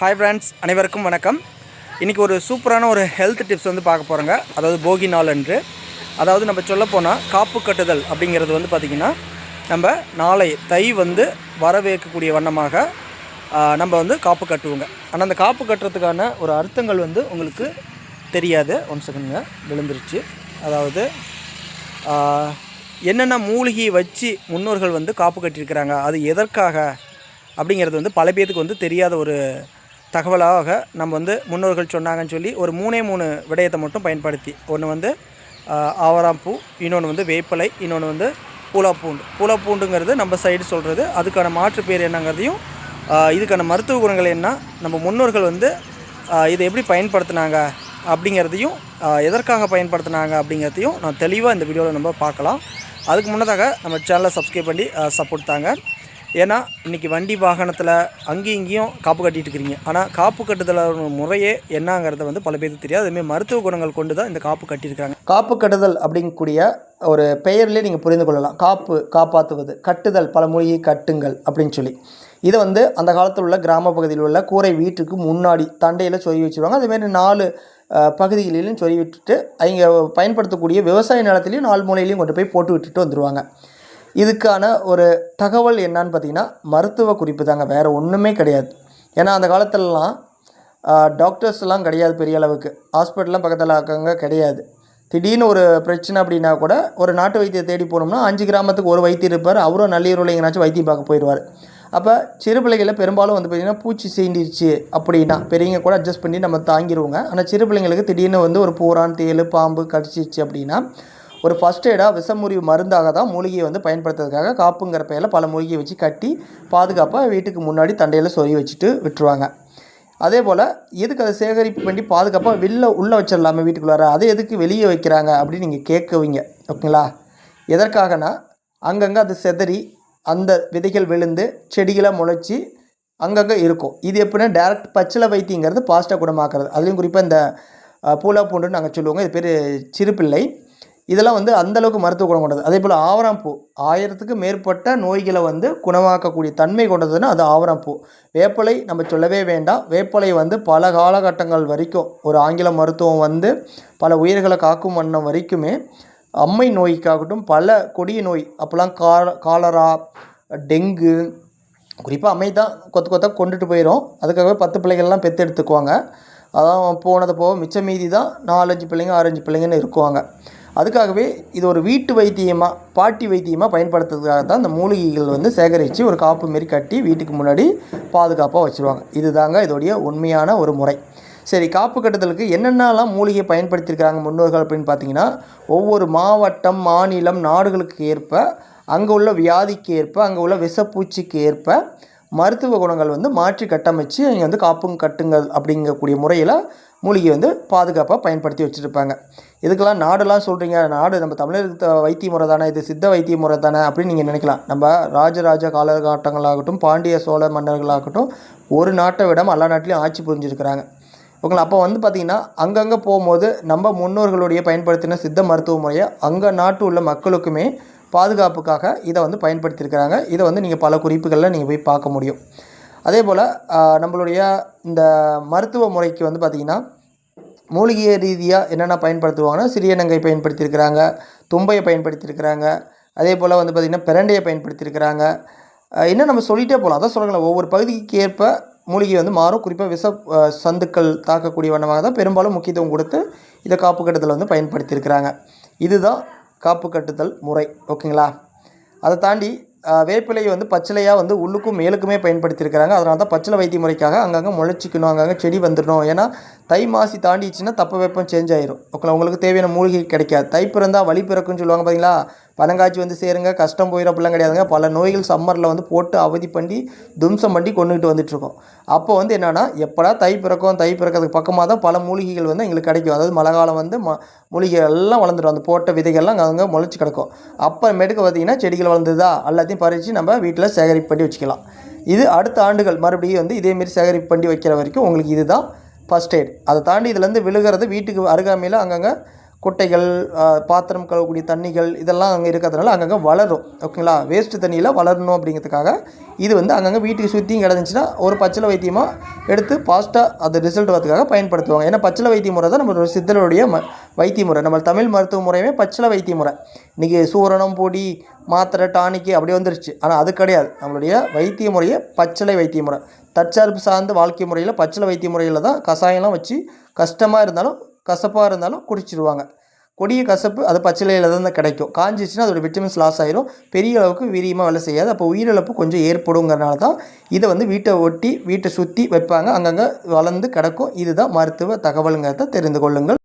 Hi friends அனைவருக்கும் வணக்கம். இன்றைக்கி ஒரு சூப்பரான ஒரு ஹெல்த் டிப்ஸ் வந்து பார்க்க போகிறோங்க அதாவது போகி நாள் என்று அதாவது நம்ம சொல்லப்போனால் காப்பு கட்டுதல் அப்படிங்கிறது வந்து பார்த்திங்கன்னா நம்ம நாளை தை வந்து வரவேற்கக்கூடிய வண்ணமாக நம்ம வந்து காப்பு கட்டுவோங்க. ஆனால் அந்த காப்பு கட்டுறதுக்கான ஒரு அர்த்தங்கள் வந்து உங்களுக்கு தெரியாது. ஒன் செகண்டுங்க விழுந்துருச்சு. அதாவது என்னென்ன மூலிகையை வச்சு முன்னோர்கள் வந்து காப்பு கட்டியிருக்கிறாங்க அது எதற்காக அப்படிங்கிறது வந்து பல பேத்துக்கு வந்து தெரியாத ஒரு தகவலாக நம்ம வந்து முன்னோர்கள் சொன்னாங்கன்னு சொல்லி ஒரு மூணே மூணு விடயத்தை மட்டும் பயன்படுத்தி. ஒன்று வந்து ஆவராம்பூ இன்னொன்று வந்து வேப்பிலை இன்னொன்று வந்து பூலாப்பூண்டு. பூலாப்பூண்டுங்கிறது நம்ம சைடு சொல்கிறது அதுக்கான மாற்று பேர் என்னங்கிறதையும் இதுக்கான மருத்துவ குணங்கள் என்ன நம்ம முன்னோர்கள் வந்து இதை எப்படி பயன்படுத்தினாங்க அப்படிங்கிறதையும் எதற்காக பயன்படுத்தினாங்க அப்படிங்கிறதையும் நான் தெளிவாக இந்த வீடியோவில் நம்ம பார்க்கலாம். அதுக்கு முன்னதாக நம்ம சேனலை சப்ஸ்கிரைப் பண்ணி சப்போர்ட் தாங்க. ஏன்னா இன்றைக்கி வண்டி வாகனத்தில் அங்கேயும் இங்கேயும் காப்பு கட்டிகிட்டு இருக்கிறீங்க. ஆனால் காப்பு கட்டுதலான முறையே என்னங்கிறத வந்து பல பேருக்கு தெரியாது. அதுமாதிரி மருத்துவ குணங்கள் கொண்டு தான் இந்த காப்பு கட்டியிருக்காங்க காப்பு கட்டுதல் அப்படிங்கக்கூடிய ஒரு பெயர்லேயே நீங்கள் புரிந்து கொள்ளலாம். காப்பு காப்பாற்றுவது கட்டுதல் பல மொழியை கட்டுங்கள் அப்படின்னு சொல்லி. இதை வந்து அந்த காலத்தில் உள்ள கிராம பகுதியில் உள்ள கூரை வீட்டுக்கு முன்னாடி தண்டையில் சொருகி வச்சுருவாங்க. அதேமாரி நாலு பகுதிகளிலும் சொருகி விட்டுட்டு அவங்க பயன்படுத்தக்கூடிய விவசாய நிலத்துலையும் நாலு மூலையிலையும் கொண்டு போய் போட்டு விட்டுட்டு வந்துடுவாங்க இதுக்கான ஒரு தகவல் என்னன்னு பார்த்தீங்கன்னா மருத்துவ குறிப்பு தாங்க. வேறு ஒன்றுமே கிடையாது. ஏன்னா அந்த காலத்துலலாம் டாக்டர்ஸ்லாம் கிடையாது பெரிய அளவுக்கு. ஹாஸ்பிட்டல்லாம் பக்கத்தில் அக்கங்க கிடையாது. திடீர்னு ஒரு பிரச்சனை அப்படின்னா கூட ஒரு நாட்டு வைத்தியம் தேடி போனோம்னா அஞ்சு கிராமத்துக்கு ஒரு வைத்தியர் இருப்பார். அவரும் நல்லீரில் எங்கேனாச்சும் வைத்தியம் பார்க்க போயிடுவார். அப்போ சிறு பிள்ளைகளில் பெரும்பாலும் வந்து பார்த்திங்கன்னா பூச்சி சீண்டிருச்சு அப்படின்னா பெரியவங்க கூட அட்ஜஸ்ட் பண்ணி நம்ம தாங்கிடுவோங்க ஆனால் சிறு பிள்ளைங்களுக்கு திடீர்னு வந்து ஒரு பூரான் தேல் பாம்பு கடிச்சிச்சு அப்படின்னா ஒரு ஃபஸ்ட் எய்டாக விஷமுறிவு மருந்தாக தான் மூலிகையை வந்து பயன்படுத்துறதுக்காக காப்புங்கிற பெயரில் பல மூலிகையை வச்சு கட்டி பாதுகாப்பாக வீட்டுக்கு முன்னாடி தண்டையில் சொறி வச்சுட்டு விட்டுருவாங்க. அதே போல் எதுக்கு அதை சேகரிப்பு பண்ணி பாதுகாப்பாக வெளில உள்ளே வச்சிடலாமே வீட்டுக்குள்ளார அதை எதுக்கு வெளியே வைக்கிறாங்க அப்படின்னு நீங்கள் கேட்குவீங்க. ஓகேங்களா? எதற்காகனா அங்கங்கே அது செதறி அந்த விதைகள் விழுந்து செடிகளாக முளைச்சி அங்கங்கே இருக்கும். இது எப்படின்னா டேரக்ட் பச்சிலை வைத்தியங்கிறது பாஸ்ட்டாக குணமாக்குறது அதுலேயும் குறிப்பாக இந்த பூலா பூண்டுன்னு நாங்கள் சொல்லுவோங்க. இது பேர் சிறுபிள்ளை. இதெல்லாம் வந்து அந்தளவுக்கு மருத்துவ குணம் கொண்டது. அதே போல் ஆவராம்பூ ஆயிரத்துக்கு மேற்பட்ட நோய்களை வந்து குணமாக்கக்கூடிய தன்மை கொண்டதுன்னா அது ஆவராம்பூ வேப்பலை நம்ம சொல்லவே வேண்டாம். வேப்பிலை வந்து பல காலகட்டங்கள் வரைக்கும் ஒரு ஆங்கில மருத்துவம் வந்து பல உயிர்களை காக்கும் வண்ணம் வரைக்குமே அம்மை நோய்க்காகட்டும் பல கொடிய நோய் அப்போல்லாம் கால காலரா டெங்கு குறிப்பாக அம்மை தான் கொத்து கொத்தாக கொண்டுட்டு போயிடும் அதுக்காகவே பத்து பிள்ளைகள்லாம் பெற்று எடுத்துக்குவாங்க. அதான் போனது போக மிச்ச மீதி தான் நாலஞ்சு பிள்ளைங்க ஆரஞ்சு பிள்ளைங்கன்னு இருக்குவாங்க. அதுக்காகவே இது ஒரு வீட்டு வைத்தியமாக பாட்டி வைத்தியமாக பயன்படுத்துறதுக்காக தான் இந்த மூலிகைகள் வந்து சேகரித்து ஒரு காப்பு மாரி கட்டி வீட்டுக்கு முன்னாடி பாதுகாப்பாக வச்சுருவாங்க. இதுதாங்க இதோடைய உண்மையான ஒரு முறை. சரி காப்பு கட்டுதலுக்கு என்னென்னலாம் மூலிகை பயன்படுத்தியிருக்கிறாங்க முன்னோர்கள் அப்படின்னு பார்த்தீங்கன்னா ஒவ்வொரு மாவட்டம் மாநிலம் நாடுகளுக்கு ஏற்ப அங்கே உள்ள வியாதிக்கு ஏற்ப அங்கே உள்ள விஷப்பூச்சிக்கு ஏற்ப மருத்துவ குணங்கள் வந்து மாற்றி கட்டமைச்சு இங்கே வந்து காப்பும் கட்டுங்கள் அப்படிங்கக்கூடிய முறையில் மூலிகை வந்து பாதுகாப்பாக பயன்படுத்தி வச்சுருப்பாங்க. இதுக்கெல்லாம் நாடெல்லாம் சொல்கிறீங்க நாடு நம்ம தமிழருக்கு வைத்திய முறை தானே? இது சித்த வைத்திய முறை தானே? அப்படின்னு நீங்கள் நினைக்கலாம். நம்ம ராஜராஜ காலகட்டங்களாகட்டும் பாண்டிய சோழ மன்னர்களாகட்டும் ஒரு நாட்டை விட எல்லா நாட்டிலையும் ஆட்சி புரிஞ்சிருக்கிறாங்க. இவங்களை அப்போ வந்து பார்த்திங்கன்னா அங்கங்கே போகும்போது நம்ம முன்னோர்களுடைய பயன்படுத்தின சித்த மருத்துவ முறையை அங்கே நாட்டு உள்ள மக்களுக்குமே பாதுகாப்புக்காக இதை வந்து பயன்படுத்தியிருக்கிறாங்க. இதை வந்து நீங்கள் பல குறிப்புகளில் நீங்கள் போய் பார்க்க முடியும். அதே போல் நம்மளுடைய இந்த மருத்துவ முறைக்கு வந்து பார்த்திங்கன்னா மூலிகை ரீதியாக என்னென்ன பயன்படுத்துவாங்கன்னா சிறியனங்கை பயன்படுத்தியிருக்கிறாங்க தும்பையை பயன்படுத்தியிருக்கிறாங்க அதே போல் வந்து பார்த்திங்கன்னா பிரண்டையை பயன்படுத்தியிருக்கிறாங்க. இன்னும் நம்ம சொல்லிகிட்டே போகலாம் அதான் சொல்லுங்களேன் ஒவ்வொரு பகுதிக்கு ஏற்ப மூலிகை வந்து மாறும். குறிப்பாக விஷ சந்துக்கள் தாக்கக்கூடிய வண்ணமாக தான் பெரும்பாலும் முக்கியத்துவம் கொடுத்து இதை காப்பு கட்டுதல் வந்து பயன்படுத்தியிருக்கிறாங்க. இதுதான் காப்பு கட்டுதல் முறை ஓகேங்களா? அதை தாண்டி வேப்பிலையை வந்து பச்சிலையாக வந்து உள்ளுக்கும் மேலுக்குமே பயன்படுத்தியிருக்கிறாங்க. அதனால தான் பச்சிலை வைத்திய முறைக்காக அங்கங்கே முளைச்சிக்கணும் அங்கங்கே செடி வந்துடணும். ஏன்னா தை மாசி தாண்டிச்சுன்னா தப்ப வெப்பம் சேஞ்ச் ஆயிரும். ஓகே உங்களுக்கு தேவையான மூலிகை கிடைக்காது. தை பிறந்தால் வழி பிறக்குன்னு சொல்லுவாங்க பார்த்தீங்களா பனங்காய்ச்சி வந்து சேருங்க கஷ்டம் போயிடும் அப்படிலாம் கிடையாதுங்க. பல நோய்கள் சம்மரில் வந்து போட்டு அவதி பண்ணி தும்சம் பண்ணி கொண்டுகிட்டு வந்துட்டுருக்கோம். அப்போ வந்து என்னென்னா எப்படா தை பிறக்கும் தை பிறக்கிறதுக்கு பக்கமாக தான் பல மூலிகைகள் வந்து எங்களுக்கு கிடைக்கும். அதாவது மழை காலம் வந்து ம மூலிகை எல்லாம் வளர்ந்துடும் அந்த போட்ட விதைகள்லாம் அங்கே முளைச்சி கிடக்கும். அப்புறமேட்டுக்கு பார்த்தீங்கன்னா செடிகள் வளர்ந்துதா? எல்லாத்தையும் பறித்து நம்ம வீட்டில் சேகரிப்பு பண்ணி வச்சுக்கலாம். இது அடுத்த ஆண்டுகள். மறுபடியும் வந்து இதேமாரி சேகரிப்பு பண்ணி வைக்கிற வரைக்கும் உங்களுக்கு இதுதான் ஃபஸ்ட் எய்ட் அதை தாண்டி இதுலேருந்து விழுகிறது வீட்டுக்கு அருகாமையில் அங்கங்கே குட்டைகள் பாத்திரம் கழுவக்கூடிய தண்ணிகள் இதெல்லாம் அங்கே இருக்கிறதுனால அங்கங்கே வளரும். ஓகேங்களா? வேஸ்ட்டு தண்ணியில் வளரணும் அப்படிங்கிறதுக்காக இது வந்து அங்கங்கே வீட்டுக்கு சுற்றியும் கிடந்துச்சுன்னா ஒரு பச்சிலை வைத்தியமாக எடுத்து ஃபாஸ்ட்டாக அது ரிசல்ட் வரதுக்காக பயன்படுத்துவாங்க. ஏன்னா பச்சிலை வைத்திய முறை தான் நம்மளோட சித்தருடைய ம வைத்திய முறை. நம்ம தமிழ் மருத்துவ முறையுமே பச்சிலை வைத்திய முறை. இன்றைக்கி சூரணம் பொடி மாத்திரை டானிக்கு அப்படி வந்துருச்சு. ஆனால் அது கிடையாது. நம்மளுடைய வைத்திய முறையே பச்சிலை வைத்திய முறை. தற்சார்பு சார்ந்த வாழ்க்கை முறையில் பச்சிலை வைத்திய முறையில் தான் கஷாயம்லாம் வச்சு கஷ்டமாக இருந்தாலும் கசப்பாக இருந்தாலும் குடிச்சிடுவாங்க கொடிய கசப்பு அது பச்சிலையில் தான் கிடைக்கும். காஞ்சிச்சுன்னா அதோடய விட்டமின்ஸ் லாஸ் ஆயிரும். பெரிய அளவுக்கு வீரியமாக வேலை செய்யாது. அப்போ உயிரிழப்பு கொஞ்சம் ஏற்படுங்கிறனால தான் இதை வந்து வீட்டை ஒட்டி வீட்டை சுற்றி வைப்பாங்க. அங்கங்கே வளர்ந்து கிடக்கும். இதுதான் மருத்துவ தகவலுங்கிறத தெரிந்து கொள்ளுங்கள்.